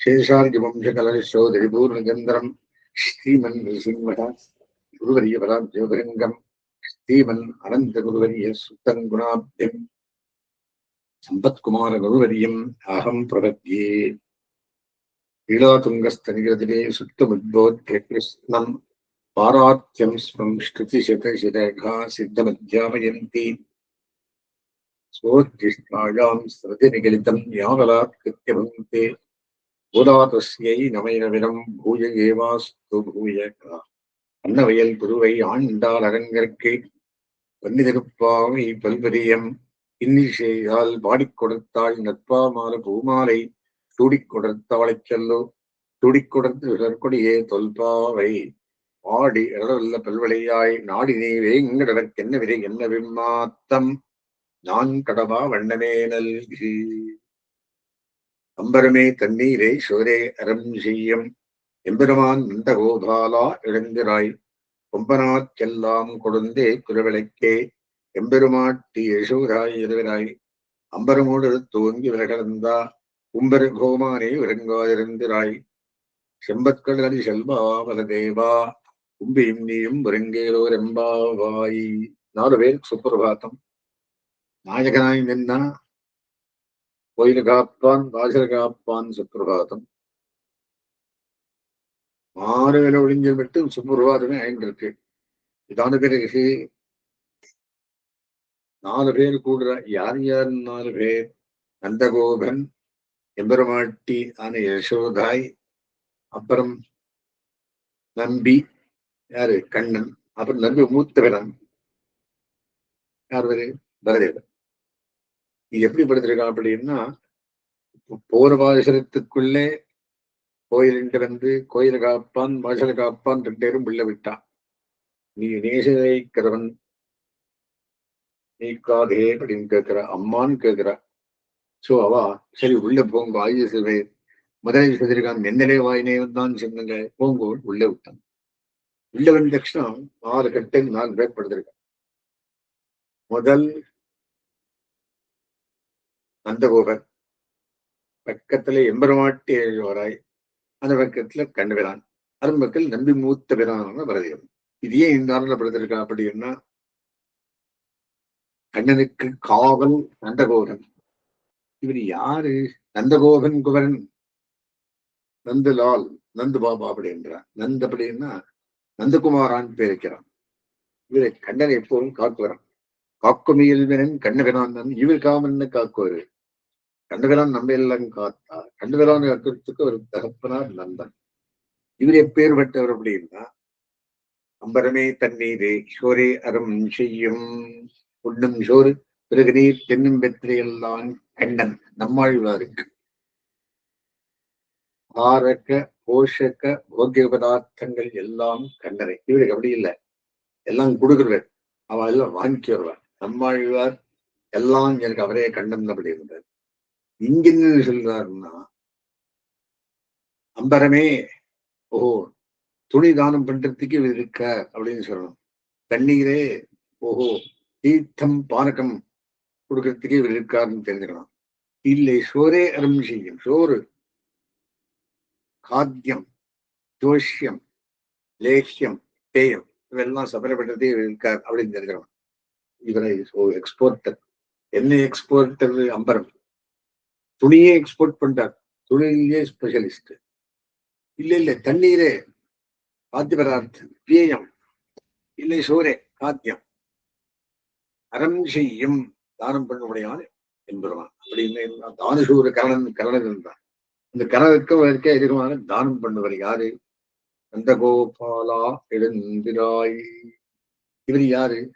சேஷார்ஜிவம்சகலரிசோதரிபூர்ணச்சந்திரம் ஸ்ரீமன் நரசிம்மக குருவரிய பராஜோபரிங்கம் ஸ்ரீமன் அனந்த குருவரிய சுத்தங்குணாப்தியம் சம்பத்குமார குருவரியம் அகம் பிரபத்யே லீலாதுங்கஸ்தனிகரதிலே சுத்தமுத்போத்ய கிருஷ்ணம் பாராத்தியம் ஸ்மம் ஸ்ருதிசதசிரேகா சித்தமத்யாபயந்தி சோஜிஷ்டாயாம் ஸ்ருதி நிகலிதம் ஞானலாத் கிருத்தியமந்தே பூதாதஸ்யை நமயனவிடம் பூய ஏவாஸ்து பூய அன்னவயல் புதுவை ஆண்டார் அரங்கற்கு பன்னிதிருப்பாவை பல்வரியம் இன்னிசையால் பாடிக் கொடுத்தாள் நற்பாமால பூமாலை. சூடிக் கொடுத்தாளைச் செல்லோ. துடிக் கொடுத்து விடற்கொடியே தொல்பாவை. ஆடி அழல்ல பல்வழியாய் நாடி நீ வேங்கடறக் என்ன விதை என்ன விம்மாத்தம் நான் கடவா வண்ணமே நல்கி. அம்பரமே தண்ணீரே சோரே அறம் செய்யம். எம்பெருமான் நந்த கோபாலா இழந்திராய் கொம்பனாற்கெல்லாம் கொடுந்தே குரவிளக்கே. எம்பெருமாட்டி யசோராய் இருவராய் அம்பரமோடு துவங்கி விலகலந்தா. உம்பரு கோமானே விளங்காதிருந்திராய் செம்பற்கடலி செல்வா வலதேவா. கும்பியும் நீயும் ஒருங்கேலோ ரெம்பாவாய் நாலு பேர் சுப்பிரபாத்தம். நாயகனாய் நின்னா கோயில் காப்பான் வாசல் காப்பான் சுப்பிரபாதம் ஆறு வேலை ஒளிஞ்சு விட்டு சுப்பிரபாதமே ஐந்திருக்கு. இதான பிறகு நாலு பேர் கூடுற யார் யார் நாலு பேர்? நந்தகோபன் எம்பெருமாட்டி ஆன யசோதாய் அப்புறம் நம்பி யாரு? கண்ணன் அப்புறம் நம்பி மூத்தவரன் யார்? பேரு? பரதேவன் இது எப்படி படுத்திருக்கான் அப்படின்னா போர் வாசலத்துக்குள்ளே கோயிலிட்டு வந்து கோயிலை காப்பான் வாசலை காப்பான் ரெண்டு பேரும் உள்ள விட்டான். நீ நேசதைக்கிறவன் நீக்காதே அப்படின்னு கேட்கிற அம்மான்னு கேட்கிற. சோ அவா சரி உள்ள போங்க ஆயுத சிவை முதலில் சொல்லியிருக்கான் நென்னலே வாயினே தான் சொன்னாங்க. போங்க உள்ள விட்டான். உள்ள வந்த தட்சணம் நாலு கட்டை நாலு பேர் படுத்திருக்கான் முதல் நந்தகோபர் பக்கத்துல எம்பெருமாட்டி எழுவராய் அந்த பக்கத்துல கண்டபிரான் அதன் நம்பி மூத்த பிரான பரதேவன் இது ஏன் இந்த ஆறுல படுத்திருக்கா அப்படின்னா கண்ணனுக்கு காவல் நந்தகோபன். இவர் யாரு? நந்தகோபன் குவரன் நந்தலால் நந்து பாபா அப்படின்றான் நந்த் அப்படின்னா நந்தகுமாரான் பேர் வைக்கிறான். இவரை கண்ணன் எப்போதும் காக்குவரான் காக்கும் இயல்பினன் கண்ணபிரான் இவர் காமன்னு காக்குவாரு? கண்டுகளான் நம்ம எல்லாம் காத்தார். கண்டுகளான் காக்கிறதுக்கு ஒரு தகப்பனார் நந்தன் இவர் எப்பேற்பட்டவர் அப்படின்னா அம்பரமே தண்ணீரே சோரே அறம் செய்யும். உண்ணும் சோறு பிறகு நீர் தென்னும் வெற்றியெல்லாம் கண்ணன். நம்மாழ்வாருக்கு. ஆரக்க போஷக்க போக்கிய பதார்த்தங்கள் எல்லாம் கண்ணரை. இவருக்கு அப்படி இல்லை. எல்லாம் கொடுக்குறவர் அவ எல்லாம் வாங்கி வருவார் நம்மாழ்வார் எல்லாம் எனக்கு அவரே கண்டன் அப்படி இருந்தார் இங்க என்ன சொல்றாருன்னா அம்பரமே ஓஹோ துணி தானம் பண்றதுக்கு இருக்க அப்படின்னு சொல்லணும். தண்ணீரே ஓஹோ தீர்த்தம் பானகம் கொடுக்கறதுக்கு இவர் இருக்காருன்னு தெரிஞ்சுக்கணும். இல்லை சோரே அரும் செய்யும் சோறு. காத்தியம் ஜோஷ்யம் லேஹ்யம் பேயம் இவெல்லாம் சபரப்பட்டதே இருக்கார் அப்படின்னு தெரிஞ்சுக்கணும். இவரை எக்ஸ்போர்ட்டர் என்ன எக்ஸ்போர்ட்டர் அம்பரம். துணியே எக்ஸ்போர்ட் பண்றார். துணியிலே ஸ்பெஷலிஸ்ட் இல்ல இல்ல தண்ணீரே காத்திய பதார்த்தம். பேயம் இல்லை சோரே காத்தியம். அறம் செய்யும் தானம் பண்ணுடையான் முடியாது என்பதுவான் அப்படின்னு தானசூர கரணன் கரணன் இருந்தான் இந்த கரணனுக்கும் இருக்க எதிர்மான தானம் பண்ணுவர் யாரு? அந்த கோபாலா எழுந்திராய். இவர் யாரு?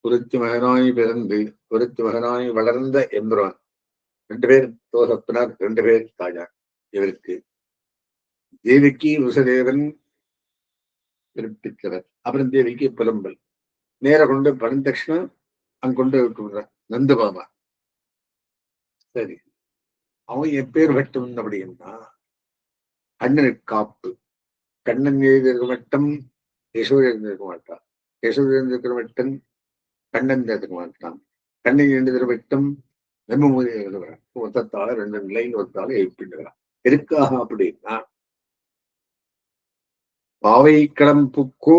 குருத்து மகனாய் பிறந்து குருத்து மகனாய் வளர்ந்த எம்புரான் ரெண்டு பேர் தோசத்தினார் ரெண்டு பேர் தாயார் இவருக்கு தேவிக்கு ருசதேவன் பிறப்பித்தவர் அப்புறம் தேவிக்கு புலம்பல். நேர கொண்டு பரந்தக்ஷணம் அங்கொண்டு கொண்டு விட்டுறார் நந்த பாபா. சரி. அவன் என் பேர் வட்டம் அப்படின்னா கண்ணனுக்கு காப்பு. கண்ணன் எழுதியிருக்க மட்டும் யசோர் எழுந்திருக்க மாட்டான். யசோர் எழுந்திருக்கிற மட்டும் கண்ணன் எழுதிருக்க மாட்டான். கண்ணன் எழுந்திருக்க மட்டும் பிரம்மமூர்த்தி எழுதுகிறார் ஒத்தத்தால ரெண்டு நிலையில் ஒத்தால எழுப்பிடுகிறார் எதுக்காக அப்படின்னா பாவை கிளம்புக்கோ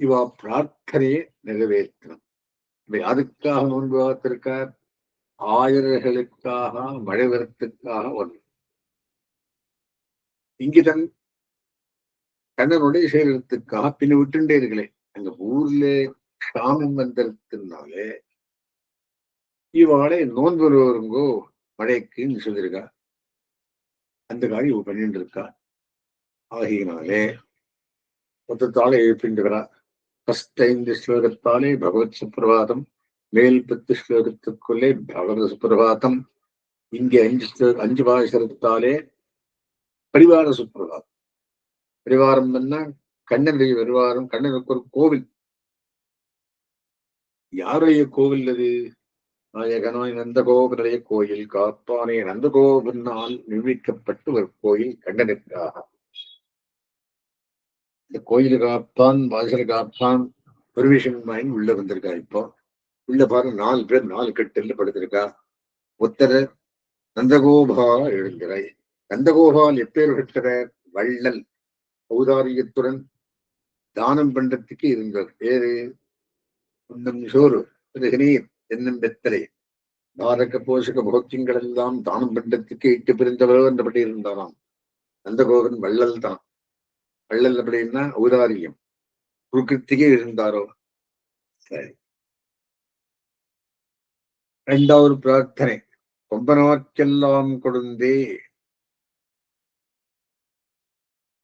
இவா பிரார்த்தனையை நிறைவேற்றணும் அதுக்காக யாருக்காக நோன்பு காத்திருக்கார்? ஆயர்களுக்காக மழைவரத்துக்காக ஒன்று. இங்குதான் கண்ணனுடைய சேரத்துக்காக பின்ன விட்டுண்டே இருக்கலே அங்க ஊர்ல க்ஷாமம் வந்திருக்குனாலே இவாளை நோன்பு வருங்கோ மழைக்குன்னு சொல்லியிருக்கா அந்த காலம் இவ பண்ணிட்டு இருக்கா? ஆகியனாலே மொத்தத்தாலே எழுப்பின்றுகிறா ஃபர்ஸ்ட் ஐந்து ஸ்லோகத்தாலே பகவத் சுப்பிரபாதம் மேல் பத்து ஸ்லோகத்துக்குள்ளே பகவத சுப்பிரபாதம் இங்கே அஞ்சு ஸ்லோ- அஞ்சு பாசரத்தாலே பரிவார சுப்பிரபாதம். பரிவாரம் என்ன கண்ணனுடைய பரிவாரம் கண்ணனுக்கு ஒரு கோவில். யாருடைய கோவில் அது? நாயகனாய் நந்தகோபனுடைய கோயில் காப்பானே. நந்தகோபுரனால் நிர்மிக்கப்பட்டு ஒரு கோயில் கண்டனிற்காக இந்த கோயில் காப்பான் வாசல் காப்பான் பெருவிஷன் வாங்கி உள்ள வந்திருக்கா இப்போ. உள்ள பாருங்க நாலு பேர் நாலு கட்டில் படுத்திருக்கா ஒத்தர நந்தகோபால எழுந்திராய் நந்தகோபால் எப்பேர் பெற்றவர் வள்ளல். ஔதாரியத்துடன் தானம் பண்றதுக்கு இருந்தார் பேரு? சோறு. நீர் என்னும் வெத்தலை பாரக போஷக போக்கியங்கள் எல்லாம் தானம் பண்டத்துக்கு இட்டு பிரிந்தவரோ என்றபடி இருந்தாராம். நந்தகோகன் வள்ளல் தான். வள்ளல் அப்படின்னா ஔதாரியம் குறுக்கத்திகே இருந்தாரோ? சரி. இரண்டாவது பிரார்த்தனை. கொம்பனாக்கெல்லாம் கொடுந்தே.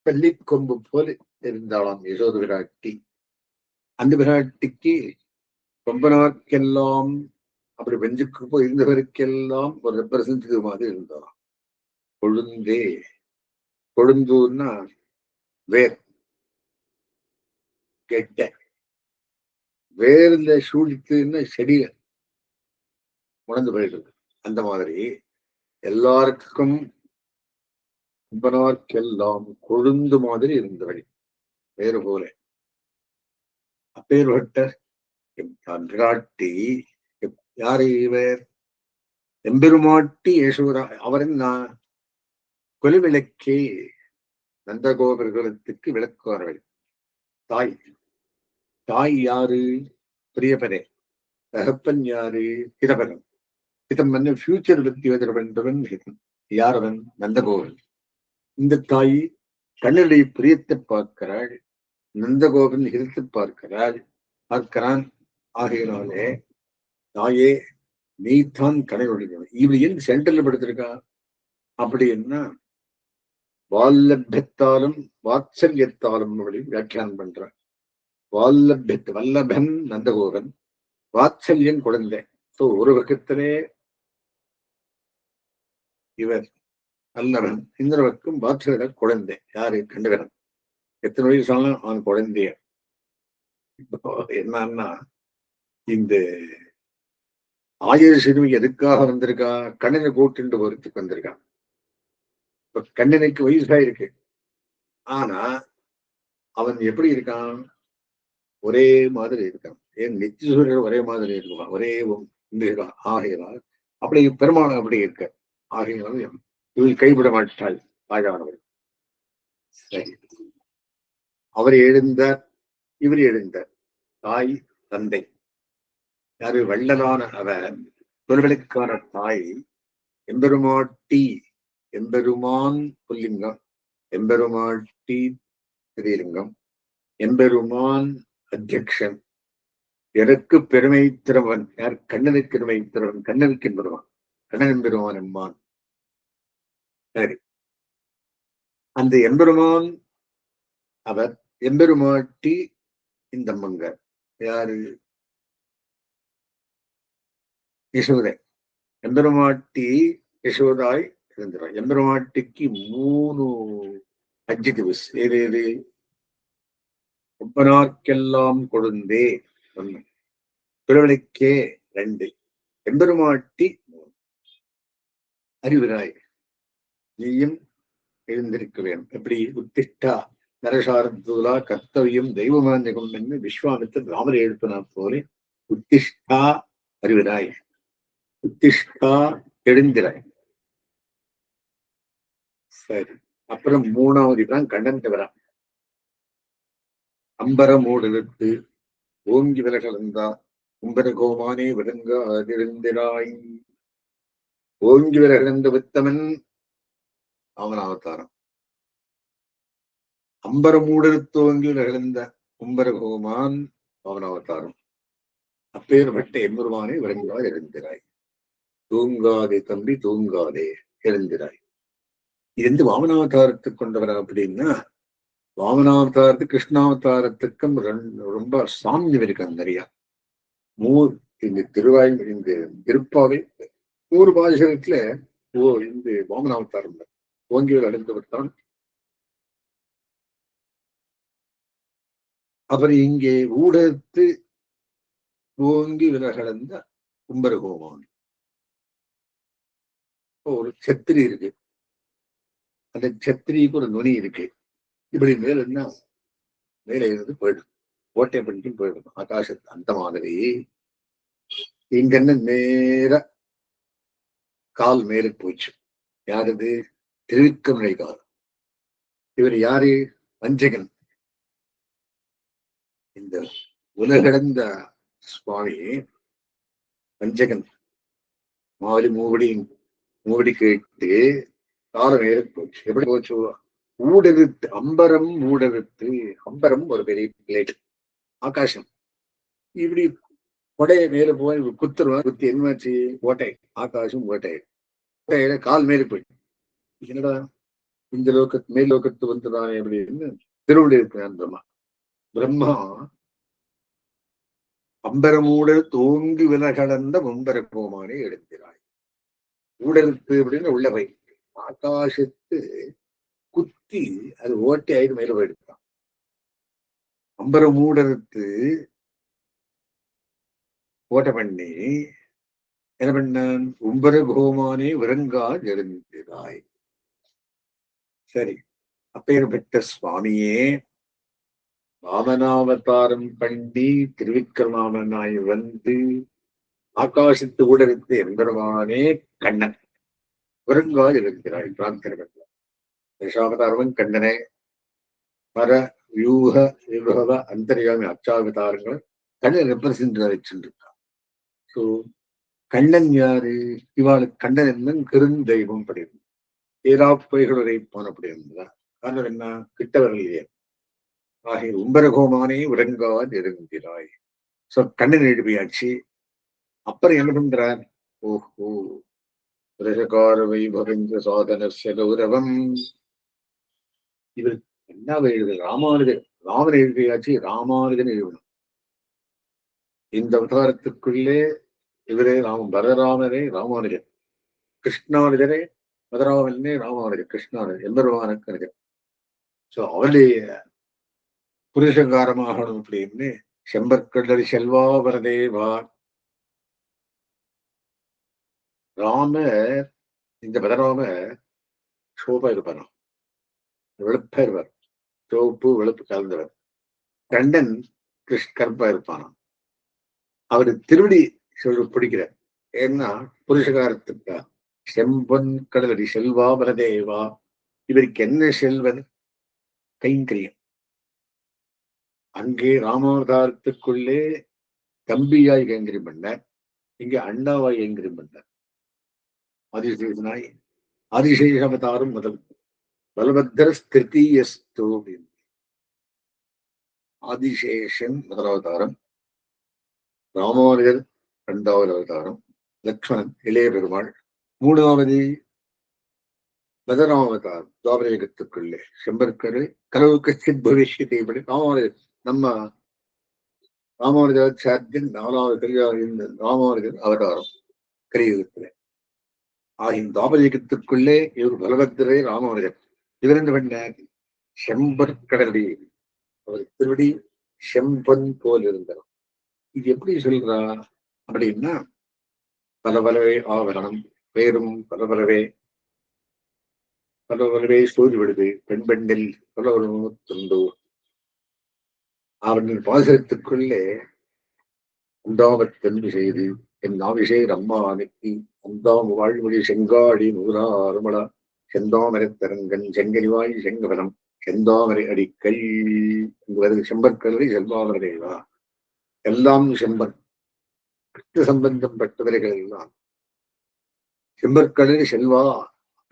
பள்ளிக்கொம்பு போல இருந்தாளாம் யசோத விராட்டி அந்த விராட்டிக்கு கொம்பனார்க்கெல்லாம் அப்படி பெஞ்சுக்கு போய் இருந்தவருக்கெல்லாம் ஒரு ரெப்ரசன்டேட்டிவ் மாதிரி இருந்தாராம் கொழுந்தே. கொழுந்தூர்னா வேர். கெட்ட. வேர்ல சூழித்துன்னா செடியில உணர்ந்து போயிட்டு அந்த மாதிரி எல்லாருக்கும் கும்பனார்க்கெல்லாம் கொழுந்து மாதிரி இருந்தவழி வேறு போல. அப்பேற்பட்ட பிராட்டி யாரு இவர்? எம்பெருமாட்டி யசோதா அவரின் நான் கொலுவிளக்கே நந்தகோபுரத்துக்கு விளக்குவார்கள். தாய் தாய் யாரு? பிரியபரே தகப்பன் யாரு? ஹிதபன் ஹிதம் வந்து ஃபியூச்சர் பத்தி வந்தவன் ஹிதம். யார் அவன் நந்தகோபன் இந்த தாய் கண்ணுடைய பிரியத்தை பார்க்கிறாள். நந்தகோபன் ஹிதத்தை பார்க்கிறாள். பார்க்கிறான். ஆகையினாலே தாயே நீதான் கடைபிடிக்கணும் இவள் ஏன் சென்டர்ல படுத்திருக்கா? அப்படின்னா வால்லபியத்தாலும் வாத்சல்யத்தாலும் அப்படி வியாக்கியானம் பண்றார் வால்லபத் வல்லபன் நந்தகோபன் வாத்சல்யன் குழந்தை. சோ ஒரு பக்கத்திலே இவர் வல்லவன் இன்னொரு பக்கம் குழந்தை. யாரு? கண்டுகிறான் எத்தனை வயசு ஆனாலும் அவன் குழந்தைய? இப்போ என்னன்னா இந்த ஆயுத சிறுமி எதுக்காக வந்திருக்கா? கண்ணனை கூட்டுண்டு போறதுக்கு வந்திருக்கான் இப்ப கண்ணனுக்கு வயசாயிருக்கு. ஆனா அவன் எப்படி இருக்கான்? ஒரே மாதிரி இருக்கான். ஏன் நித்திய சூரியன் ஒரே மாதிரி இருக்குவான் ஒரே இருக்கான் ஆகையினால் அப்படி பெருமாள் அப்படி இருக்க. ஆகையால் இவள் கைவிட மாட்டாள் ராஜாவானவர் சரி. அவர் எழுந்தார் இவர் எழுந்தார். தாய் தந்தை. யாரு வள்ளலான அவன் தொல்வெளிக்கான தாய் எம்பெருமாட்டி எம்பெருமான் புல்லிங்கம் எம்பெருமாட்டி ஸ்ரீலிங்கம் எம்பெருமான் அத்தியக்ஷன். எனக்கு பெருமை திறவன் யார் கண்ணனுக்கு பெருமை திறவன் கண்ணனுக்கு பெருமான் கண்ணன் பெருமான் எம்மான். சரி. அந்த எம்பெருமான் அவர் எம்பெருமாட்டி இந்த மங்கர் யாரு? யசோதை. எந்திரமாட்டி யசோதாய் இருந்துடும் எந்திரமாட்டிக்கு மூணு அட்ஜெக்டிவ்ஸ் ஏது ஏது? ஒப்பனார்க்கெல்லாம் கொடுந்தே. ஒண்ணு திருவிளைக்கே ரெண்டு. எம்பெருமாட்டி மூணு. அறிவுராய் நீயும் எழுந்திருக்க வேண்டும். எப்படி? உத்திஷ்டா நரசாரத்துலா கர்த்தவியம் தெய்வமாஞ்சகம் என்று விஸ்வாமித்தர் ராமரை எழுப்பினார் போல உத்திஷ்டா அறிவுராய். உத்திஷ்டா எழுந்திராய் சரி அப்புறம் மூணாவது தான் கண்ணன் தவிரம் அம்பரமோடு ஓங்கி விலகலந்தா கும்பர கோமானே விளங்க அதிருந்திராய் ஓங்கி விலகலந்த வித்தமன் அவன் அவதாரம். அம்பரமூடெடுத்து ஓங்கி விலகலந்த கும்பரகோமான் அவன் அவதாரம். அப்பேற்பட்ட எம்பெருமானே விளங்குவார் எழுந்திராய். தூங்காதே தம்பி தூங்காதே எழுந்திராய். இது எந்த வாமனாவதாரத்துக்கு கொண்டவர் அப்படின்னா வாமனாவதாரத்து கிருஷ்ணாவதாரத்துக்கும் ரொம்ப சாமியம் இருக்காங்க நிறையா. மூர் இந்த திருவாய் இந்த திருப்பாவை நூறு பாஜகத்துல ஓ இந்த வாமனாவதாரம் ஓங்கியவர் அடைந்தவர் தான். அவர் இங்கே ஊடத்து ஓங்கி விலகலந்த கும்பரகோமான் ஒரு சத்திரி இருக்கு. அந்த சத்திரிக்கு ஒரு நுனி இருக்கு. இப்படி மேல என்ன? மேலே இருந்து போயிடும். ஓட்டை பண்ணிட்டு போயிடும். ஆகாச அந்த மாதிரி. இங்க நேர கால் மேலே போச்சு. யாரது? திருவிக்கமுறை கால். இவர் யாரு? வஞ்சகன். இந்த உலகடந்த சுவாமி வஞ்சகன். மாறி மூவடியும் மூவடி கேட்டு காலம் போச்சு. எப்படி போச்சு? ஊடறுத்து அம்பரம் ஊடறுத்து அம்பரம் ஒரு பெரிய பிளேட் ஆகாசம் இப்படி கொடைய மேல போய் குத்துருவான் குத்தி என்னாச்சு ஓட்டை. ஆகாசம் ஓட்டை. ஓட்டையில கால் மேல போய். என்னடா? இந்த லோகத்து மேல் லோகத்து வந்துதான் அப்படின்னு திருவள்ளி இருக்கிறான் பிரம்மா பிரம்மா அம்பரமூட தோங்கி விலகடந்த மும்பர கோமானை எடுக்கிறாய். ஊடறுத்து அப்படின்னு உள்ள போய் ஆகாசத்து குத்தி அது ஓட்டி ஆயிடு மேல போயிடுதான் அம்பர மூடறுத்து ஓட்ட பண்ணி என்ன பண்ணான்? உம்பர கோமானே விரங்கா எழுந்திராய் சரி அப்பேற்பட்ட சுவாமியே வாமனாவதாரம் பண்ணி திருவிக்கிரமாமனாய் வந்து ஆகாசத்து ஊடறித்து எம்பெருமானே கண்ணன். வருங்கால் இருக்கிறாய் பிராந்திரகத்தில் தசாவதாரமும் கண்ணனே. மர வியூக விபவ அந்தரியாமி அச்சாவதாரங்களும் கண்ணன் ரெப்ரசென்ட் வச்சுருக்கான் ஸோ கண்ணன் யாரு? இவாளுக்கு கண்ணன் என்னும் பெருந்தெய்வம் படிக்கும் ஏராப்பைகளுரை போனப்படி இருந்தார் காரணம் என்ன? கிட்டவர்களே ஆகிய உம்பரகோமானே உறங்காது இருந்திராய் ஸோ கண்ணன் எழுப்பியாச்சு அப்புறம் என்ன பண்றார்? ஓஹோ. பிரசகார வைபவங்க சாதனச கௌரவம். இவர் என்ன எழுது? ராமானுஜர் ராமன் எழுதியாச்சு ராமானுஜன் எழுதணும். இந்த அவதாரத்துக்குள்ளே இவரே ராம பரதராமரே ராமானுஜர். கிருஷ்ணானுஜரே பதராமனே ராமானுஜர் கிருஷ்ணானுஜர் எம்பெருமான கணிதர் சோ அவருடைய புருஷங்காரமாகணும் அப்படின்னு செம்பற்கடல் செல்வா வரதேவா ராமர் இந்த பதராம சோபா இருப்பாராம் வெளுப்பா இருப்பார். சிவப்பு வெளுப்பு கலந்தவர். கண்டன் கிருஷ் கருப்பா இருப்பானாம் அவரு திருவடி சொல்லு பிடிக்கிறார். ஏன்னா புருஷகாரத்துக்கா? செம்பொன் கடலடி செல்வா பரதேவா இவருக்கு என்ன செல்வன் கைங்கரியம். அங்கே ராமாவதாரத்துக்குள்ளே தம்பியாய் கைங்கரியம் பண்ணார். இங்க அண்ணாவாய் கைங்கரியம் பண்ணார். ஆதிசேஷனாய் ஆதிசேஷ அவதாரம் முதல். பலபத்திர ஸ்திருத்தீயஸ்து ஆதிசேஷன் முதலாவதாரம் ராமானுஜர் இரண்டாவது அவதாரம். லக்ஷ்மணன் இளைய பெருமாள். மூணாவது பதராமதாரம் துவாபரயுகத்துக்குள்ளே. செம்பற்கரு கலவு கச்சித் பவிஷ்யத்தை படி ராமானுஜர் நம்ம ராமானுஜாச்சாரியன் நாலாவது கலியாக ராமானுஜர் அவதாரம். கலியுகத்திலே. ஆகின் தாபரயுகத்துக்குள்ளே இவர் பலபத்திரே ராமவர்கள் இவர் என்ன பண்ணார் செம்பற்கடலடி அவர் திருவடி செம்பன் போல் இருந்தார் இது எப்படி சொல்றா அப்படின்னா பலபலவே ஆவரணம் பேரும் பலபலவே பலபலவே சூழ் விடுது பெண் பெண்ணில் பலவரும் துண்டு. அவனின் பாசனத்துக்குள்ளே உண்டாவத் தென்பு செய்து என் அம்மா நித்தி அந்தாம் வாழ்மொழி செங்காடி நூறாறுமலா செந்தாமரைத்தரங்கன் செங்கனிவாய் செங்கவனம் செந்தாமரை அடிக்கல். என்பது செம்பற்கல்வி செல்வாமரேவா எல்லாம் செம்பன் கிருஷ்ண சம்பந்தம் பட்டவர்கள் எல்லாம். செல்வா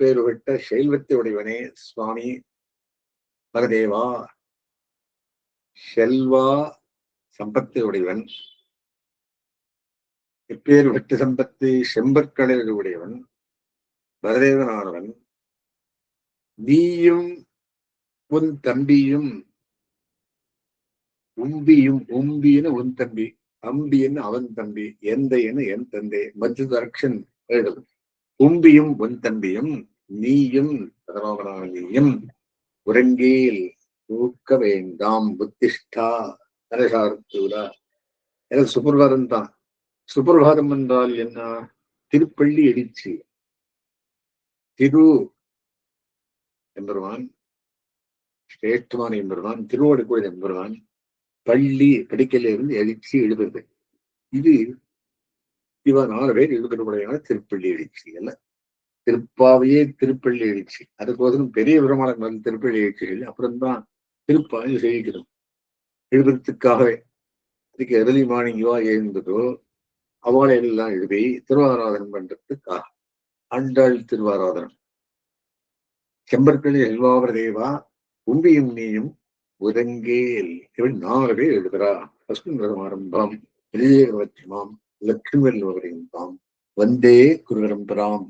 பேரு விட்ட செல்வத்தை உடையவனே சுவாமி பரதேவா செல்வா சம்பத்தை உடையவன். இப்பேர் வெட்டு சம்பத்து செம்பற்களில் உடையவன் வரதேவனானவன் நீயும் உன் தம்பியும் உம்பியும் உம்பின்னு உன் தம்பி அம்பின்னு அவன் தம்பி எந்தைன்னு என் தந்தை மஜுதரக்ஷன் தரக்ஷன் எழுது உம்பியும் உன் தம்பியும் நீயும் நீயும் உறங்கேல் தூக்க வேண்டாம் புத்திஷ்டா நரசார்த்தூரா எனக்கு சுப்பர்வரன் தான் சுப்பிரபாதம் என்றால் என்ன? திருப்பள்ளி எழுச்சி திரு எம்பெருமான் சிரேஷ்டமான திருவோடு திருவோடுக்கூட என்பருவான் பள்ளி படிக்கலிருந்து எழுச்சி எழுதுறது. இது இவன் நாலு பேர் எழுதுறவுடையான திருப்பள்ளி எழுச்சி அல்ல? திருப்பாவையே திருப்பள்ளி எழுச்சி அதுக்கோசரம் பெரிய பெருமாள் திருப்பள்ளி எழுச்சிகள் அப்புறம்தான் திருப்பாவை செய்கிறோம் எழுதுறதுக்காகவே. அதுக்கு எரளி மாணிங்கவா எழுந்ததோ அவளை எல்லாம் எழுதி திருவாராதனம் பண்றதுக்காக ஆண்டாள் திருவாராதனம். செம்பற்களி செல்வாவர தேவா உம்பியும் நீயும் உதங்கேல் இவன் நாலு பேர் எழுதுகிறா பசுந்தரம் ஆரம்பம் விஜயவத்திமாம் லட்சுமி தாம் வந்தே குருவரம்பராம்.